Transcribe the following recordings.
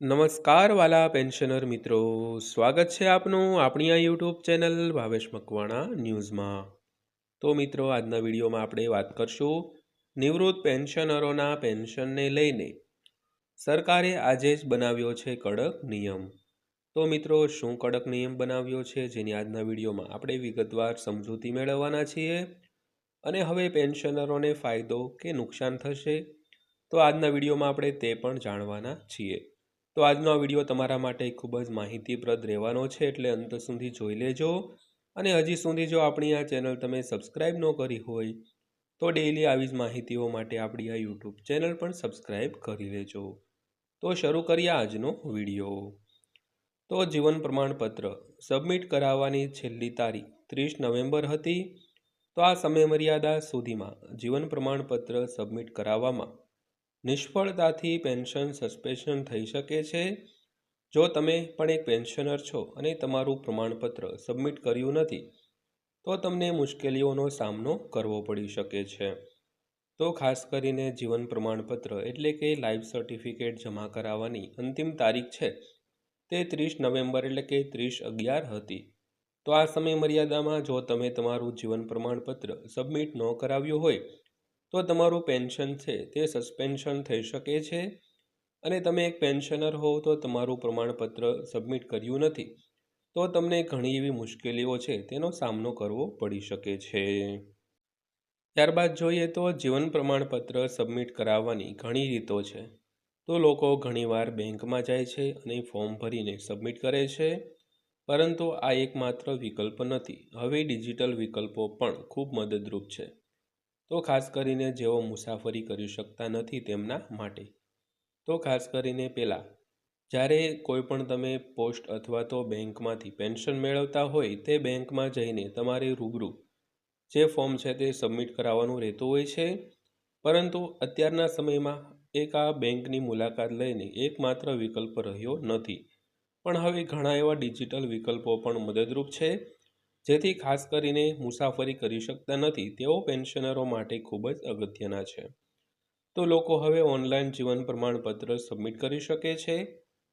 નમસ્કાર વાલા પેન્શનર મિત્રો. સ્વાગત છે આપનું આપણી આ યુટ્યુબ ચેનલ ભાવેશ મકવાણા ન્યૂઝમાં. તો મિત્રો, આજના વિડીયોમાં આપણે વાત કરશું નિવૃત્ત પેન્શનરોના પેન્શનને લઈને. સરકારે આજે જ બનાવ્યો છે કડક નિયમ. તો મિત્રો, શું કડક નિયમ બનાવ્યો છે જેની આજના વિડીયોમાં આપણે વિગતવાર સમજૂતી મેળવવાના છીએ? અને હવે પેન્શનરોને ફાયદો કે નુકસાન થશે? તો આજના વિડીયોમાં આપણે તે પણ જાણવાના છીએ. તો આજનો આ વીડિયો તમારા માટે ખૂબ જ માહિતીપ્રદ રહેવાનો છે, એટલે અંત સુધી જોઈ લેજો. અને હજી સુધી જો આપણી આ ચેનલ તમે સબસ્ક્રાઈબ ન કરી હોય, તો ડેઈલી આવી જ માહિતીઓ માટે આપણી આ યુટ્યુબ ચેનલ પણ સબસ્ક્રાઈબ કરી લેજો. તો શરૂ કરીએ આજનો વીડિયો. તો જીવન પ્રમાણપત્ર સબમિટ કરાવવાની છેલ્લી તારીખ ત્રીસ નવેમ્બર હતી. તો આ સમયમર્યાદા સુધીમાં જીવન પ્રમાણપત્ર સબમિટ કરાવવામાં નિષ્ફળતાથી પેન્શન સસ્પેન્શન થઈ શકે છે. જો તમે પણ એક પેન્શનર છો અને તમારું પ્રમાણપત્ર સબમિટ કર્યું નથી, તો તમને મુશ્કેલીઓનો સામનો કરવો પડી શકે છે. તો ખાસ કરીને જીવન પ્રમાણપત્ર એટલે કે લાઈફ સર્ટિફિકેટ જમા કરાવવાની અંતિમ તારીખ છે તે ત્રીસ નવેમ્બર એટલે કે ત્રીસ અગિયાર હતી. તો આ સમય મર્યાદામાં જો તમે તમારું જીવન પ્રમાણપત્ર સબમિટ ન કરાવ્યું હોય તો તમારું પેન્શન છે તે સસ્પેન્શન થઈ શકે છે અને તમે એક પેન્શનર હોવ તો તમારું પ્રમાણપત્ર સબમિટ કર્યું નથી. તો તમને ઘણી એવી મુશ્કેલીઓ છે તેનો સામનો કરવો પડી શકે છે. ત્યારબાદ જોઈએ તો જીવન પ્રમાણપત્ર સબમિટ કરાવવાની ઘણી રીતો છે. તો લોકો ઘણીવાર બેંકમાં જાય છે અને ફોર્મ ભરીને સબમિટ કરે છે. પરંતુ આ એકમાત્ર વિકલ્પ નથી. હવે ડિજિટલ વિકલ્પો પણ ખૂબ મદદરૂપ છે. તો ખાસ કરીને જેઓ મુસાફરી કરી શકતા નથી તેમના માટે. તો ખાસ કરીને પહેલાં જ્યારે કોઈ પણ તમે પોસ્ટ અથવા તો બેંકમાંથી પેન્શન મેળવતા હોય તે બેંકમાં જઈને તમારે રૂબરૂ જે ફોર્મ છે તે સબમિટ કરાવવાનું રહેતું હોય છે. પરંતુ અત્યારના સમયમાં એક આ બેંકની મુલાકાત લઈને એકમાત્ર વિકલ્પ રહ્યો નથી. પણ હવે ઘણા એવા ડિજિટલ વિકલ્પો પણ મદદરૂપ છે. જેથી ખાસ કરીને મુસાફરી કરી શકતા નથી, તેઓ પેન્શનરો માટે ખૂબ જ અગત્યના છે. તો લોકો હવે ઓનલાઈન જીવન પ્રમાણપત્ર સબમિટ કરી શકે છે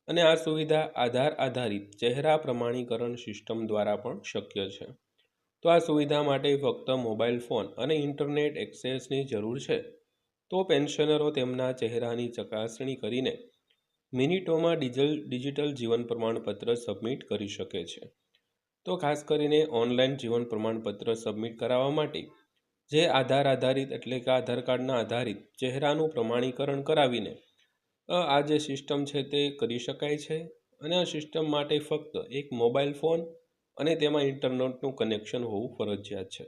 અને આ સુવિધા આધાર આધારિત ચહેરા પ્રમાણીકરણ સિસ્ટમ દ્વારા પણ શક્ય છે. તો આ સુવિધા માટે ફક્ત મોબાઈલ ફોન અને ઇન્ટરનેટ એક્સેસની જરૂર છે. તો પેન્શનરો તેમના ચહેરાની ચકાસણી કરીને મિનિટોમાં ડિજલ, ડિજિટલ જીવન પ્રમાણપત્ર સબમિટ કરી શકે છે. તો ખાસ કરીને ઓનલાઈન જીવન પ્રમાણપત્ર સબમિટ કરાવવા માટે, જે આધાર આધારિત એટલે કે આધાર કાર્ડના આધારિત ચહેરાનું પ્રમાણીકરણ કરાવીને આ જે સિસ્ટમ છે તે કરી શકાય છે. અને આ સિસ્ટમ માટે ફક્ત એક મોબાઈલ ફોન અને તેમાં ઇન્ટરનેટનું કનેક્શન હોવું ફરજિયાત છે.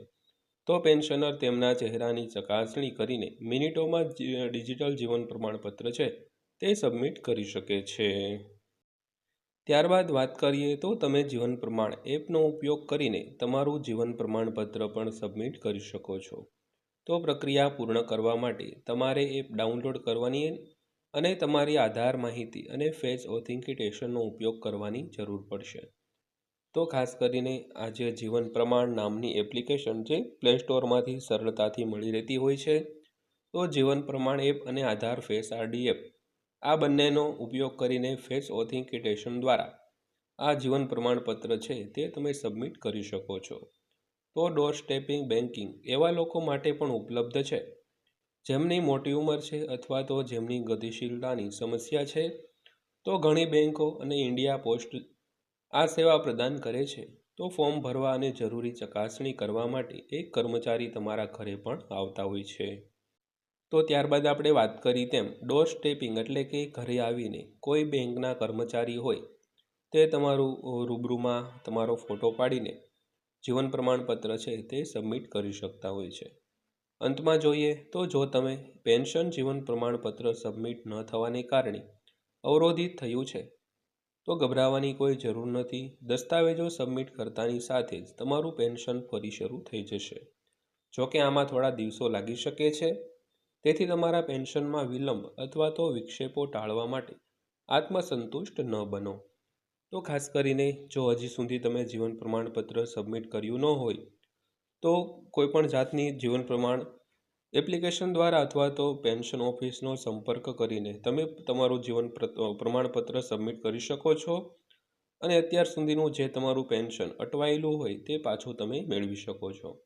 તો પેન્શનર તેમના ચહેરાની ચકાસણી કરીને મિનિટોમાં ડિજિટલ જીવન પ્રમાણપત્ર છે તે સબમિટ કરી શકે છે. ત્યારબાદ વાત કરીએ તો તમે જીવન પ્રમાણ એપનો ઉપયોગ કરીને તમારું જીવન પ્રમાણપત્ર પણ સબમિટ કરી શકો છો. તો પ્રક્રિયા પૂર્ણ કરવા માટે તમારે એપ ડાઉનલોડ કરવાની અને તમારી આધાર માહિતી અને ફેસ ઓથેન્ટિકેશનનો ઉપયોગ કરવાની જરૂર પડશે. તો ખાસ કરીને આજે જીવન પ્રમાણ નામની એપ્લિકેશન જે પ્લે સ્ટોરમાંથી સરળતાથી મળી રહેતી હોય છે. તો જીવન પ્રમાણ એપ અને આધાર ફેસ આરડી એપ આ બંનેનો ઉપયોગ કરીને ફેસ ઓથેન્ટિકેશન દ્વારા આ જીવન પ્રમાણપત્ર છે તે તમે સબમિટ કરી શકો છો. તો ડોર સ્ટેપિંગ બેન્કિંગ એવા લોકો માટે પણ ઉપલબ્ધ છે. જેમની મોટી ઉંમર છે અથવા તો જેમની ગતિશીલતાની સમસ્યા છે, તો ઘણી બેન્કો અને ઇન્ડિયા પોસ્ટ આ સેવા પ્રદાન કરે છે. તો ફોર્મ ભરવા અને જરૂરી ચકાસણી કરવા માટે એક કર્મચારી તમારા ઘરે પણ આવતા હોય છે. તો ત્યારબાદ આપણે વાત કરી તેમ ડોર સ્ટેપિંગ એટલે કે ઘરે આવીને કોઈ બેંકના કર્મચારી હોય, તે તમારું રૂબરૂમાં તમારો ફોટો પાડીને જીવન પ્રમાણપત્ર છે તે સબમિટ કરી શકતા હોય છે. અંતમાં જોઈએ તો જો તમે પેન્શન જીવન પ્રમાણપત્ર સબમિટ ન થવાને કારણે અવરોધિત થયું છે, તો ગભરાવાની કોઈ જરૂર નથી. દસ્તાવેજો સબમિટ કરતાની સાથે જ તમારું પેન્શન ફરી શરૂ થઈ જશે. જોકે આમાં થોડા દિવસો લાગી શકે છે તેથી તમારા પેન્શનમાં વિલંબ અથવા તો વિક્ષેપો ટાળવા માટે આત્મસંતુષ્ટ ન બનો. તો ખાસ કરીને જો હજી સુધી તમે જીવન પ્રમાણપત્ર સબમિટ કર્યું ન હોય, તો કોઈપણ જાતની જીવન પ્રમાણ એપ્લિકેશન દ્વારા અથવા તો પેન્શન ઓફિસનો સંપર્ક કરીને તમે તમારું જીવન પ્ર- પ્રમાણપત્ર સબમિટ કરી શકો છો અને અત્યાર સુધીનું જે તમારું પેન્શન અટવાયેલું હોય તે પાછું તમે મેળવી શકો છો.